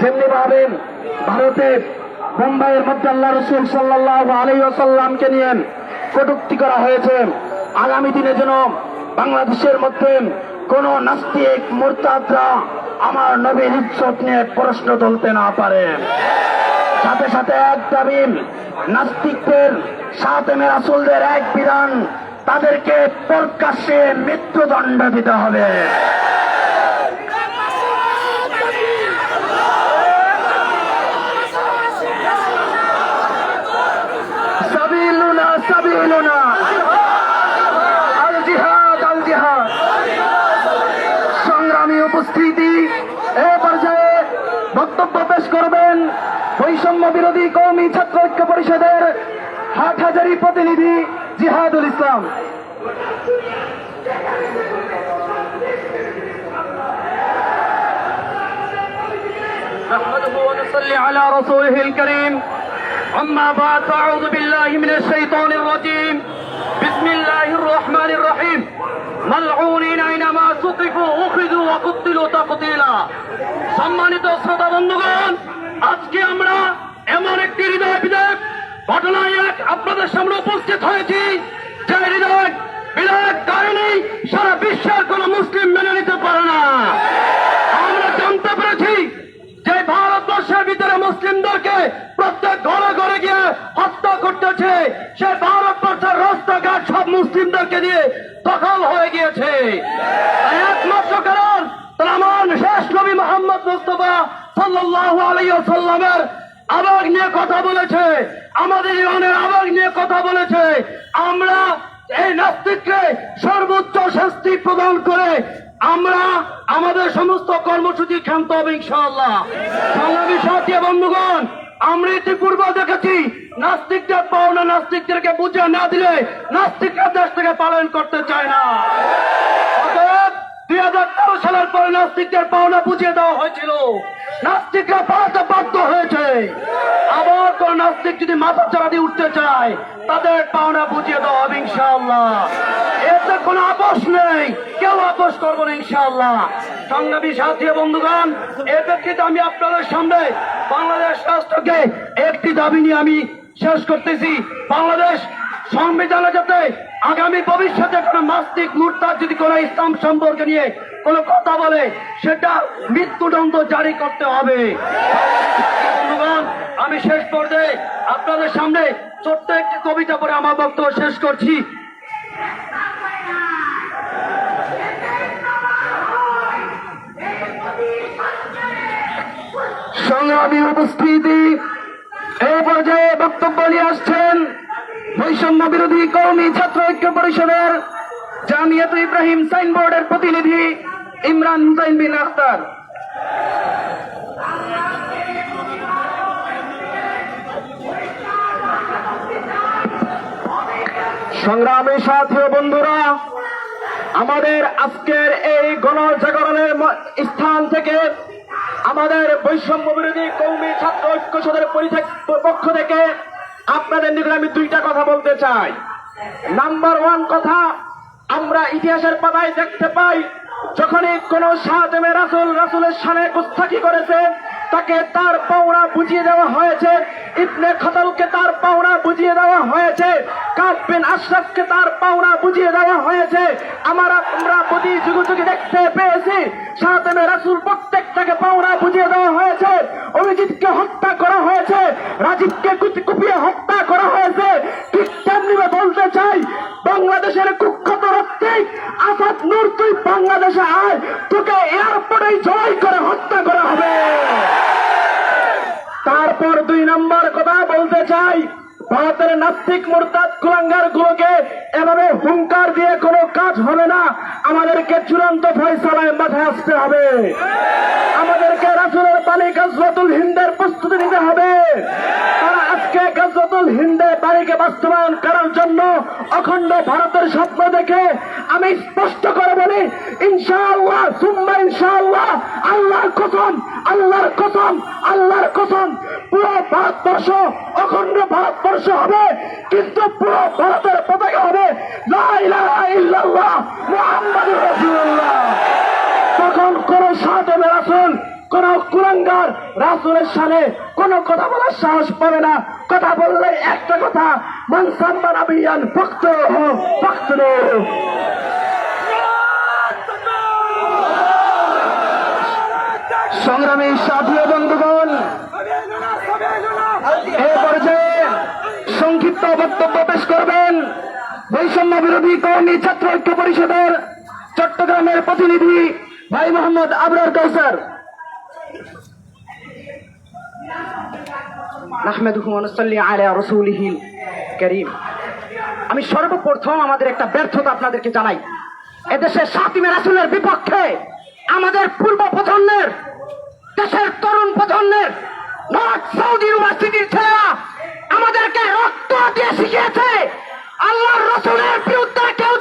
যেমনি ভাবে ভারতে মুম্বাইয়ের মধ্যে আল্লাহ রসুল সাল্লাহ আলী আসাল্লামকে নিয়ে কটুক্তি করা হয়েছে, আগামী দিনে যেন বাংলাদেশের মধ্যে কোন নাস্তিক, মোরতাদরা আমার নবীর ইজ্জত নিয়ে প্রশ্ন তুলতে না পারে। সাথে সাথে এক দাবি, নাস্তিকদের সাথে মেরাসুলদের এক বিধান, তাদেরকে প্রকাশ্যে মৃত্যুদণ্ড দিতে হবে। সাবিলুনা সাবিলুনা আল জিহাদ আল জিহাদ সংগ্রামী উপস্থিতি এ পর্যায়ে বক্তব্য পেশ করবেন বৈষম্য বিরোধী কৌমি ছাত্র ঐক্য পরিষদের হাটহাজারি প্রতিনিধি জিহাদুল ইসলাম نحمده ونصلي على رسوله الكريم أما بعد فأعوذ بالله من الشيطان الرجيم بسم الله الرحمن الرحيم ملعونين أينما سقفوا أخذوا وقتلوا تقتيلا সম্মানিত শ্রোতা বন্ধুগণ আজকে আমরা এমন একটি হৃদয় বিধায়ক ঘটনায় এক আপনাদের সামনে উপস্থিত হয়েছি যে হৃদয় বিধায়ক কারণেই সারা বিশ্বের কোন মুসলিম মেনে নিতে পারে না আমরা জানতে পেরেছি যে ভারতবর্ষের ভিতরে মুসলিমদেরকে প্রত্যেক ঘরে ঘরে গিয়ে হত্যা করতেছে সে ভারতবর্ষের রাস্তাঘাট সব মুসলিমদেরকে দিয়ে দখল হয়ে গিয়েছে। একমাত্র কারণ আমার শেষ নবী মোহাম্মদ মুস্তফা সাল্লাহ আলাইসাল্লামের আবেগ নিয়ে কথা বলেছে। আমাদের ইরানের আবেগ নিয়ে কথা বলেছে। আমরা এই নাস্তিককে সর্বোচ্চ শাস্তি প্রদান করে আমরা আমাদের সমস্ত কর্মসূচি ক্ষান্ত হবে ইনশাআল্লাহ। সংগ্রামী সাথী বন্ধুগণ আমরা ইতিপূর্বে দেখেছি, নাস্তিকদের পাওনা নাস্তিকদেরকে বুঝে না দিলে নাস্তিকরা দেশ থেকে পালন করতে চায় না। দুই হাজার তেরো সালের পরে নাস্তিকদের পাওনা বুঝিয়ে দেওয়া হয়েছিল। নাস্তিকরা পালাতে বাধ্য হয়েছে। আবার কোন নাস্তিক যদি মাথা চারা দিয়ে উঠতে চায়, তাদের পাওনা বুঝিয়ে দেওয়া হবে ইনশাআল্লাহ। এতে কোনো আপোষ নেই। কেউ আপোষ করব না ইনশাআল্লাহ? সংগ্রামী সাথী বন্ধুগণ এর প্রেক্ষিতে আমি আপনাদের সামনে বাংলাদেশ রাষ্ট্রকে একটি দাবি নিয়ে আমি শেষ করতেছি। বাংলাদেশ সংবিধানে যাতে আগামী ভবিষ্যতে কোনো মাস্তিক মুরতাদ যদি কোনো ইসলাম সম্পর্কে নিয়ে কোনো কথা বলে, সেটা মৃত্যুদণ্ড জারি করতে হবে। আমি শেষ পর্যায়ে আপনাদের সামনে ছোট্ট একটি কবিতা পরে আমার বক্তব্য শেষ করছি। সংগ্রামী উপস্থিতি। এই পর্যায়ে বক্তব্য নিয়ে আসছেন বৈষম্য বিরোধী কৌমি ছাত্র ঐক্য পরিষদের জামিয়াত ইব্রাহিম সাইনবোর্ডের প্রতিনিধি ইমরান হুসাইন বিন আখতার। সংগ্রামী সাথী বন্ধুরা, আমাদের আজকের এই গণজাগরণের স্থান থেকে আমাদের বৈষম্য বিরোধী কৌমি ছাত্র ঐক্য সদের পক্ষ থেকে আপনাদের নিকট আমি দুইটা কথা বলতে চাই। নাম্বার ওয়ান কথা, আমরা ইতিহাসের পাতায় দেখতে পাই, যখনই কোন সাহায্যের রাসুল, রাসুলের সামনে গুস্তাকি করেছে তাকে তার পাওনা বুঝিয়ে দেওয়া হয়েছে। ইবনে খতলকে তার পাওনা বুঝিয়ে দেওয়া হয়েছে। কাব বিন আশরাফকে তার পাওনা বুঝিয়ে দেওয়া হয়েছে। আমরা আমরা প্রতি যুগে দেখতে পেয়েছি সাহায্যে রাসুল প্রত্যেকটাকে পাওনা বুঝিয়ে দেওয়া হয়েছে। অভিজিৎকে হত্যা করা হয়েছে, রাজীবকে কুপি- কুপিয়ে হত্যা করা হয়েছে। ঠিক তেমনি বলতে চাই, বাংলাদেশের কুখ্যাত আসাদ নূর তুই বাংলাদেশে আয়, তোকে এয়ারপোর্টে জয় করে হত্যা করা হবে। তারপর দুই নম্বর কথা বলতে চাই, ভারতের নাস্তিক মোরতাদ কুলাঙ্গার গুলোকে এভাবে হুঙ্কার দিয়ে কোনো কাজ হবে না। আমাদেরকে চূড়ান্ত ফয়সালায় মাথায় আসতে হবে। আমাদেরকে রাসুলের পানি গজবাতুল হিন্দের প্রস্তুতি নিতে হবে। তারা আজকে গজবাতুল হিন্দে বাড়িকে বাস্তবায়ন করার জন্য অখণ্ড ভারতের স্বপ্ন দেখে আমি স্পষ্ট করে বলি, ইনশাআল্লাহ, সুম্মা ইনশাআল্লাহ, আল্লাহর কসম আল্লাহর কসম আল্লাহর কসম, পুরো ভারতবর্ষ অখণ্ড ভারতবর্ষ হবে, কিন্তু পুরো ভারতের পতাকা হবে লা ইলাহা তখন কোন সাহায্য রাসুল কোন কুলাঙ্গার রাসুলের সামনে কোনো কথা বলার সাহস পাবে না। কথা বললে একটা কথা মানসাম্মান আবিয়ান ভক্ত ভক্ত সংগ্রামী ও বন্ধুগণ, এ পর্যায়ে সংক্ষিপ্ত বক্তব্য পেশ করবেন বৈষম্য বিরোধী কৌমি ছাত্র ঐক্য পরিষদের চট্টগ্রামের প্রতিনিধি ভাই মোহাম্মদ আবরার কৌসার আমি সর্বপ্রথম আমাদের একটা ব্যর্থতা আপনাদেরকে জানাই। এদেশের সাতিমে রাসুলের বিপক্ষে আমাদের পূর্ব প্রজন্মের দেশের তরুণ প্রজন্মের ছেলেরা আমাদেরকে রক্ত দিয়ে শিখিয়েছে, আল্লাহর রসুলের বিরুদ্ধে কেউ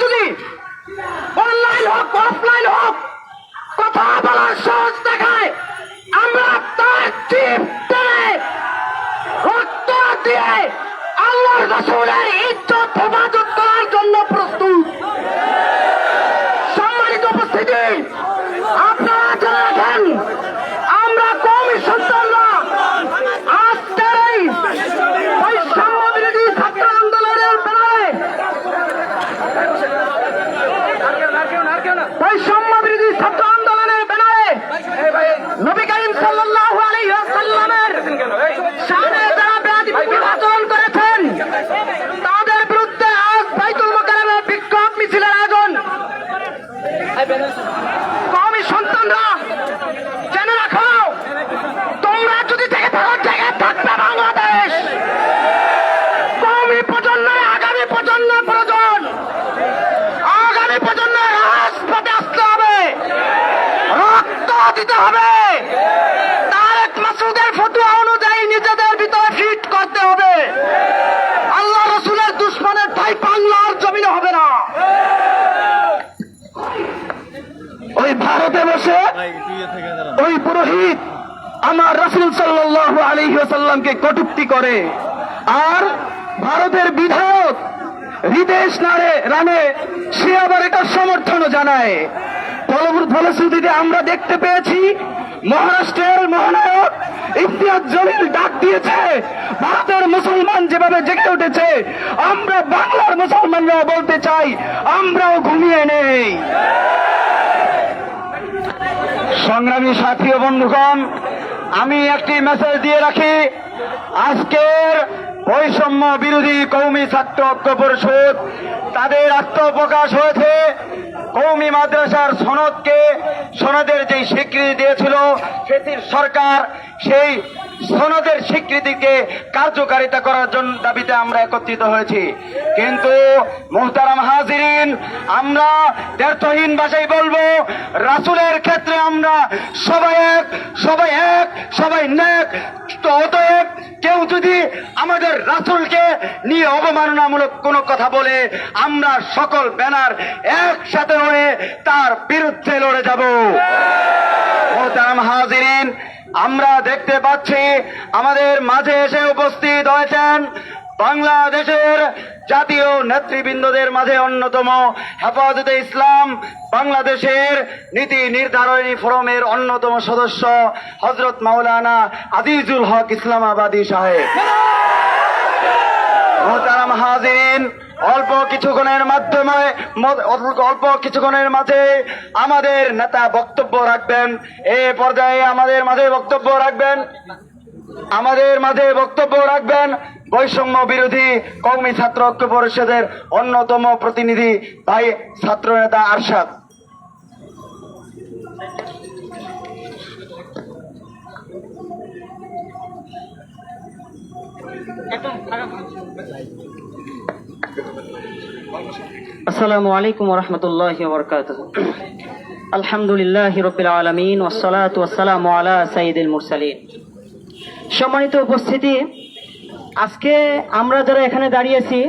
ভারতে বসে ওই পুরোহিত আমার রসুল সাল্লাহ আলী কটুক্তি করে। আর ভারতের বিধায়ক হৃদেশ নারে রানে সে আবার এটা সমর্থন জানায়। ফলশ্রুতিতে আমরা দেখতে পেয়েছি মহারাষ্ট্রের মহানায়ক ইতিহাস জমির ডাক দিয়েছে ভারতের মুসলমান যেভাবে জেগে উঠেছে আমরা বাংলার মুসলমানরা বলতে চাই আমরাও ঘুমিয়ে নেই। সংগ্রামী সাথী বন্ধুগণ, আমি একটি মেসেজ দিয়ে রাখি। আজকের বৈষম্য বিরোধী কৌমি ছাত্র ঐক্য পরিষদ, তাদের আত্মপ্রকাশ হয়েছে। কৌমি মাদ্রাসার সনদকে, সনদের যে স্বীকৃতি দিয়েছিল, সেটির সরকার সেই সনদের স্বীকৃতিকে কার্যকারিতা করার জন্য দাবিতে আমরা একত্রিত হয়েছি। কিন্তু মোহতারাম হাজিরিন, আমরা ব্যর্থহীন ভাষায় বলব, রাসুলের ক্ষেত্রে আমরা সবাই এক সবাই এক, সবাই নেক অতএব কেউ যদি আমাদের রাসুলকে নিয়ে অবমাননামূলক কোনো কথা বলে, আমরা সকল ব্যানার একসাথে হয়ে তার বিরুদ্ধে লড়ে যাব। আমরা দেখতে পাচ্ছি আমাদের মাঝে এসে উপস্থিত হয়েছেন বাংলাদেশের জাতীয় নেতৃবৃন্দদের মাঝে অন্যতম হেফাজতে ইসলাম বাংলাদেশের নীতি নির্ধারণী ফোরামের অন্যতম সদস্য হজরত মাওলানা আজিজুল হক ইসলামাবাদী সাহেব। মোহতারাম হাজিরিন, অল্প কিছুক্ষণের মাধ্যমে অল্প কিছুক্ষণের মাঝে আমাদের নেতা বক্তব্য রাখবেন। এ পর্যায়ে আমাদের মাঝে বক্তব্য রাখবেন। আমাদের মাঝে বক্তব্য রাখবেন। বৈষম্য বিরোধী কৌমি ছাত্র ঐক্য পরিষদের অন্যতম প্রতিনিধি ভাই ছাত্র নেতা আরশাদ। আসসালামু আলাইকুম রহমতুল্লাহ বরকাত আলহামদুলিল্লাহ রবিল আলমিন ওসালাত ওয়াসালাম আলা সাইদুল মুরসালিন। সম্মানিত উপস্থিতি আজকে আমরা যারা এখানে দাঁড়িয়েছি,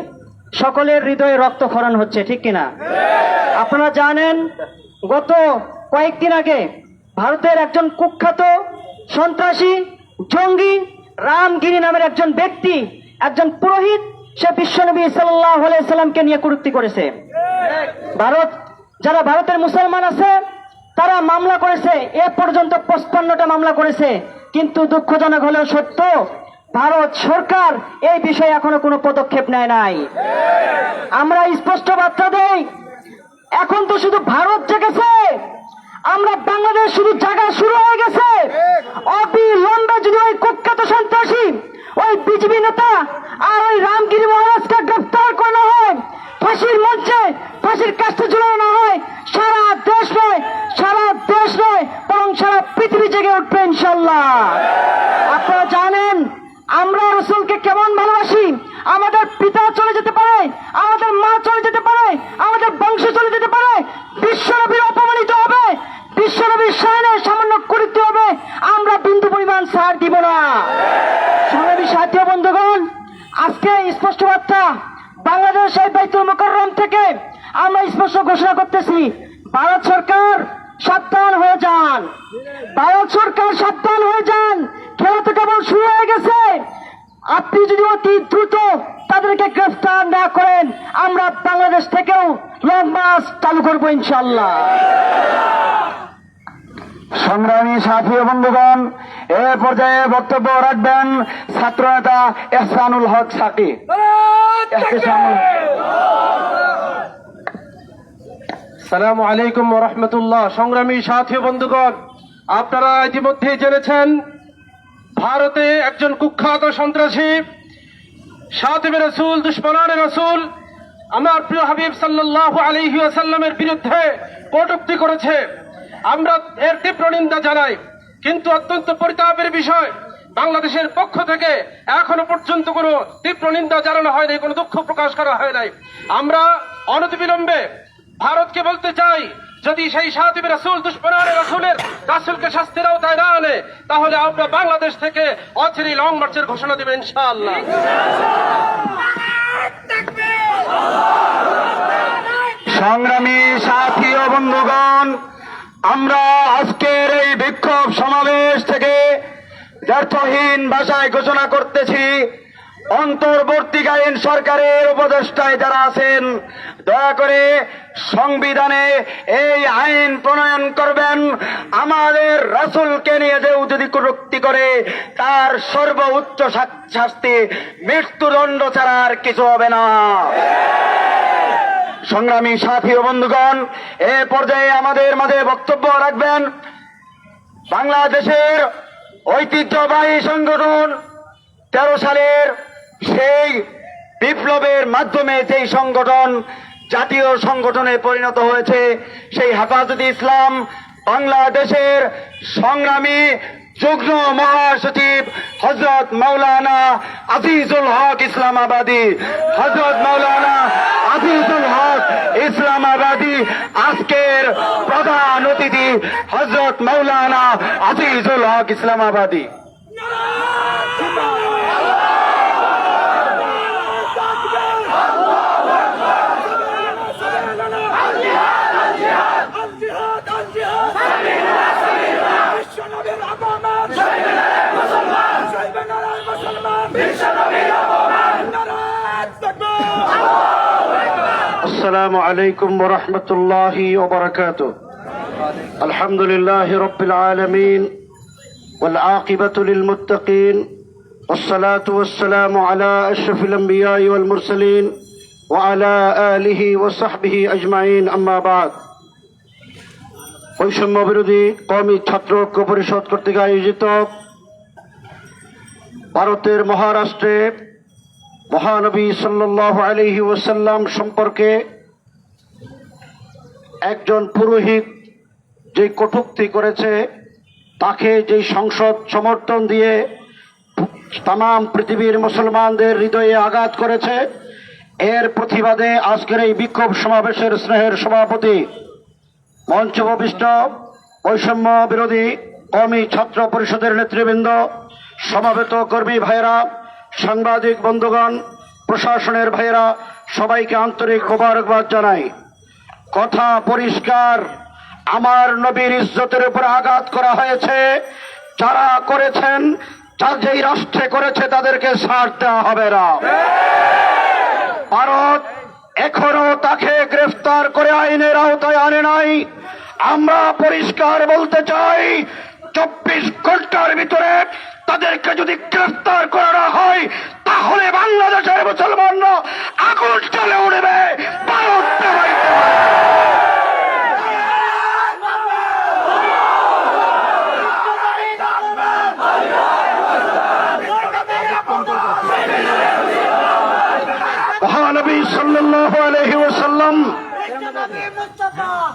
সকলের হৃদয়ে রক্তক্ষরণ হচ্ছে, ঠিক কিনা? আপনারা জানেন, গত কয়েকদিন আগে ভারতের একজন কুখ্যাত সন্ত্রাসী জঙ্গি রামগিরি নামের একজন ব্যক্তি, একজন পুরোহিত, সে বিশ্বনবী সাল্লাহ সাল্লামকে নিয়ে কুরুক্তি করেছে। ভারত, যারা ভারতের মুসলমান আছে, তারা মামলা করেছে, এ পর্যন্ত পঁচপান্নটা মামলা করেছে, কিন্তু দুঃখজনক হলেও সত্য ভারত সরকার এই বিষয়ে এখনও কোনো পদক্ষেপ নেয় নাই। আমরা স্পষ্ট বার্তা দেই, এখন তো শুধু ভারত জেগেছে, আমরা বাংলাদেশ শুধু জায়গা শুরু হয়ে গেছে। অবিলম্বে যদি ওই কুখ্যাত সন্ত্রাসী, ওই বিজেপি নেতা আর ওই রামগিরি মহারাজকে গ্রেফতার করে না হয়, ফাঁসির মঞ্চে ফাঁসির কাছে ঝুলানো না হয়, সারা দেশ নয়, সারা দেশ নয়, বরং সারা পৃথিবী জেগে উঠবে ইনশাল্লাহ। আপনারা জানেন আমরা রসুলকে কেমন ভালোবাসি? আমাদের পিতা চলে যেতে পারে, আমাদের মা চলে যেতে পারে, আমাদের বংশ চলে যেতে পারে। বিশ্বনবীর অপমানিত হবে, বিশ্বনবীর সায়নে সামান্য করিতে হবে। আমরা বিন্দু পরিমাণ সার দিব না। সংগ্রামী সাথী ও বন্ধুগণ, আজকে স্পষ্ট বার্তা বাংলাদেশ থেকে আমরা স্পষ্ট ঘোষণা করতেছি ভারত সরকার সাবধান হয়ে যান ভারত সরকার সাবধান হয়ে যান খেলা তো কেবল শুরু হয়ে গেছে আপনি যদি অতি দ্রুত তাদেরকে গ্রেফতার না করেন আমরা বাংলাদেশ থেকেও লং মার্চ চালু করব ইনশাল্লাহ সংগ্রামী সাথী বন্ধুগণ এ পর্যায়ে বক্তব্য রাখবেন ছাত্র নেতা এহসানুল হক সাকি। সালামু আলাইকুম রহমতুল্লাহ। সংগ্রামী সাথী বন্ধুগণ আপনারা ইতিমধ্যে জেনেছেন ভারতে একজন কুখ্যাত সন্ত্রাসী সাতিবে রসুল দুশ্মনানে রসুল আমার প্রিয় হাবিব সাল্লাহ আলহি আসাল্লামের বিরুদ্ধে কটুক্তি করেছে। আমরা এর তীব্র নিন্দা জানাই, কিন্তু অত্যন্ত পরিতাপের বিষয়, বাংলাদেশের পক্ষ থেকে এখনও পর্যন্ত কোনো তীব্র নিন্দা জানানো হয়নি, কোনো দুঃখ প্রকাশ করা হয় নাই। আমরা অনতিবিলম্বে ভারতকে বলতে চাই, যদি সেই সাহায্য রাসুল, দুশ্মনারে রাসুলের রাসুলকে শাস্তির আওতায় না আনে তাহলে আমরা বাংলাদেশ থেকে অচিরি লং মার্চের ঘোষণা দেবেন ইনশাআল্লাহ। সংগ্রামী সাথী ও বন্ধুগণ আমরা আজকের এই বিক্ষোভ সমাবেশ থেকে ব্যর্থহীন ভাষায় ঘোষণা করতেছি। অন্তর্বর্তীকালীন সরকারের উপদেষ্টায় যারা আছেন, দয়া করে সংবিধানে এই আইন প্রণয়ন করবেন। আমাদের রাসুলকে নিয়ে যদি কটূক্তি করে, তার সর্বোচ্চ শাস্তি, মৃত্যুদণ্ড ছাড়া আর কিছু হবে না। সংগ্রামী সাথী ও বন্ধুগণ, এ পর্যায়ে আমাদের মাঝে বক্তব্য রাখবেন। বাংলাদেশের ঐতিহ্যবাহী সংগঠন তেরো সালের সেই বিপ্লবের মাধ্যমে যেই সংগঠন, জাতীয় সংগঠনে পরিণত হয়েছে, সেই হেফাজতে ইসলাম বাংলাদেশের সংগ্রামী যুগ্ম মহাসচিব হজরত মাওলানা আজিজুল হক ইসলামাবাদী। হজরত মাওলানা আজিজুল হক ইসলামাবাদী আজকের প্রধান অতিথি হজরত মাওলানা আজিজুল হক ইসলামাবাদী। السلام عليكم ورحمة الله وبركاته الحمد لله رب العالمين والعاقبة للمتقين والصلاة والسلام على أشرف الأنبياء والمرسلين وعلى آله وصحبه أجمعين أما بعد বৈষম্য বিরোধী কমি ছাত্র ঐক্য পরিষদ কর্তৃক আয়োজিত ভারতের মহারাষ্ট্রে মহানবী সাল্লাহ আলহি ওসাল্লাম সম্পর্কে একজন পুরোহিত যে কটুক্তি করেছে, তাকে যেই সংসদ সমর্থন দিয়ে তাম পৃথিবীর মুসলমানদের হৃদয়ে আঘাত করেছে, এর প্রতিবাদে আজকের এই বিক্ষোভ সমাবেশের স্নেহের সভাপতি মঞ্চভূমিষ্ঠ বৈষম্য বিরোধী কমি ছাত্র পরিষদের নেতৃবৃন্দ সমাবেত কর্মী ভাইয়েরা, সাংবাদিক বন্ধুগণ, প্রশাসনের ভাইয়েরা, সবাইকে আন্তরিক মোবারকবাদ জানাই। কথা পরিষ্কার, আমার নবীর ইজ্জতের উপর আঘাত করা হয়েছে, যারা করেছেন যা যেই রাষ্ট্রে করেছে, তাদেরকে ছাড় দেওয়া হবে না। ভারত এখনও তাকে গ্রেফতার করে আইনের আওতায় আনে নাই। আমরা পরিষ্কার বলতে চাই, চব্বিশ ঘণ্টার ভিতরে তাদেরকে যদি গ্রেফতার করা হয়, তাহলে বাংলাদেশের মুসলমানরা আগুন চলে উঠবে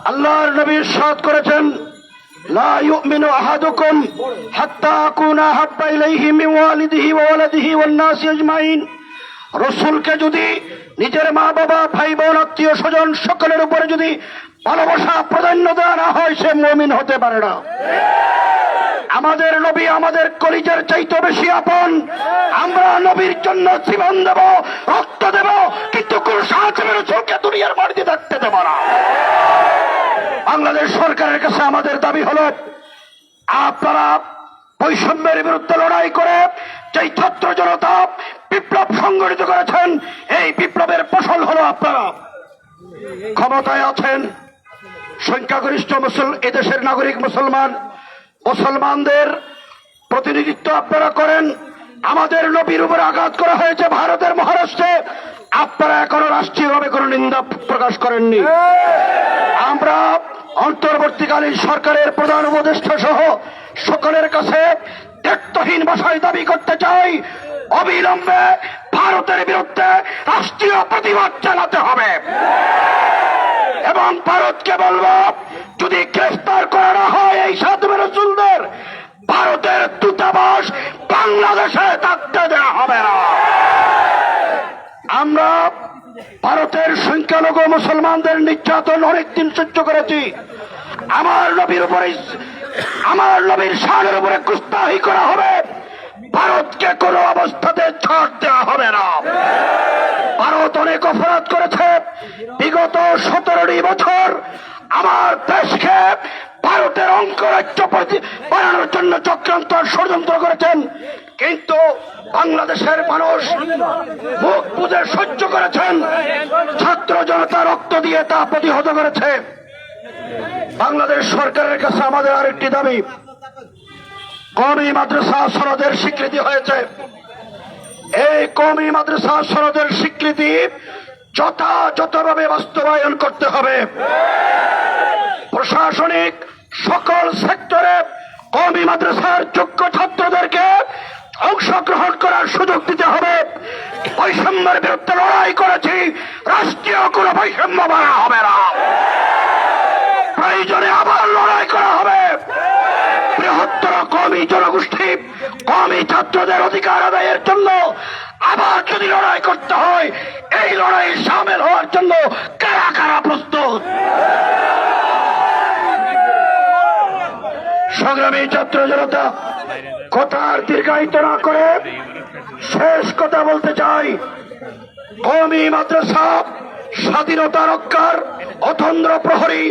আল্লাহর নবী সাদ করেছেন। আহাদুকুম হাত্তা আকুনা হাব্বা ইলাইহি মিন ওয়ালিদিহি ওয়া ওয়ালাদিহি ওয়ান নাসি আজমাইন। রসুলকে যদি নিজের মা বাবা, ভাই বোন, আত্মীয় স্বজন সকলের উপরে যদি ভালোবাসা, প্রাধান্য দেওয়া না হয়, সে মমিন হতে পারে না। আমাদের নবী আমাদের কলিজের চাইতে বেশি আপন। আমরা নবীর জন্য জীবন দেব, রক্ত দেব, কিন্তু কোন সাহায্যের চোখে দুনিয়ার বাড়িতে থাকতে দেব না। বাংলাদেশ সরকারের কাছে আমাদের দাবি হল, আপনারা বৈষম্যের বিরুদ্ধে লড়াই করে যেই ছাত্র জনতা বিপ্লব সংগঠিত করেছেন, এই বিপ্লবের ফসল হলো আপনারা। ক্ষমতায় আছেন সংখ্যাগরিষ্ঠ মুসল, এদেশের নাগরিক মুসলমান, মুসলমানদের প্রতিনিধিত্ব আপনারা করেন, আমাদের নবীর উপরে আঘাত করা হয়েছে ভারতের মহারাষ্ট্রে, আপনারা এখনও রাষ্ট্রীয়ভাবে কোনো নিন্দা প্রকাশ করেননি। আমরা অন্তর্বর্তীকালীন সরকারের প্রধান উপদেষ্টা সহ সকলের কাছে দায়িত্বহীন ভাষায় দাবি করতে চাই, অবিলম্বে ভারতের বিরুদ্ধে রাষ্ট্রীয় প্রতিবাদ চালাতে হবে। এবং ভারতকে বলব, যদি গ্রেফতার করা হয় এই সাধু রসুলদের ভারতের দূতাবাস বাংলাদেশে থাকতে দেওয়া হবে না। আমরা ভারতের সংখ্যালঘু মুসলমানদের নির্যাতন অনেকদিন সহ্য করেছি। আমার নবীর উপরে আমার নবীর শানের উপরে কুস্তাহি করা হবে। ভারতকে কোনো অবস্থাতে ছাড় দেওয়া হবে না। ভারত অনেক অপরাধ করেছে। বিগত সতেরোটি বছর আমার দেশকে ভারতের অঙ্গরাজ্য প্রতি- বানানোর জন্য চক্রান্ত ষড়যন্ত্র করেছেন। কিন্তু বাংলাদেশের মানুষ মুখ বুঝে সহ্য করেছেন। ছাত্র জনতা রক্ত দিয়ে তা প্রতিহত করেছে। বাংলাদেশ সরকারের কাছে আমাদের আরেকটি দাবি। কমি মাদ্রাসা সনদের স্বীকৃতি হয়েছে। এই কমি মাদ্রাসা সনদের স্বীকৃতি যথাযথভাবে বাস্তবায়ন করতে হবে। প্রশাসনিক সকল সেক্টরে কমি মাদ্রাসার যোগ্য ছাত্রদেরকে অংশগ্রহণ করার সুযোগ দিতে হবে। বৈষম্যের বিরুদ্ধে লড়াই করেছি। রাষ্ট্রীয় কোনো বৈষম্য মানা হবে না। প্রয়োজনে আবার লড়াই করা হবে। বৃহত্তর কমি জনগোষ্ঠী, কমি ছাত্রদের অধিকার আদায়ের জন্য আবার যদি লড়াই করতে হয়, এই লড়াই সামিল হওয়ার জন্য কারা কারা প্রস্তুত? সংগ্রামী ছাত্র জনতা কথার দীর্ঘায়িত না করে শেষ কথা বলতে চাই। কমি মাদ্রাসা স্বাধীনতা রক্ষার অতন্দ্র প্রহরী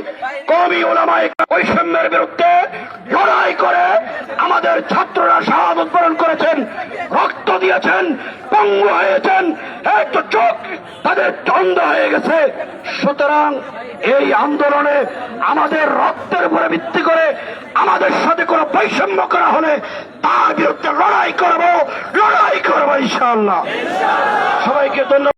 কমি ওলামায় বৈষম্যের বিরুদ্ধে লড়াই করে আমাদের ছাত্ররা শাহাদ উৎপাদন করেছেন, রক্ত দিয়েছেন, পঙ্গু হয়েছেন একটু চোখ তাদের চন্দ হয়ে গেছে। সুতরাং এই আন্দোলনে আমাদের রক্তের উপরে ভিত্তি করে আমাদের সাথে কোনো বৈষম্য করা হলে তার বিরুদ্ধে লড়াই করব, লড়াই করব ইনশাআল্লাহ। সবাইকে ধন্যবাদ।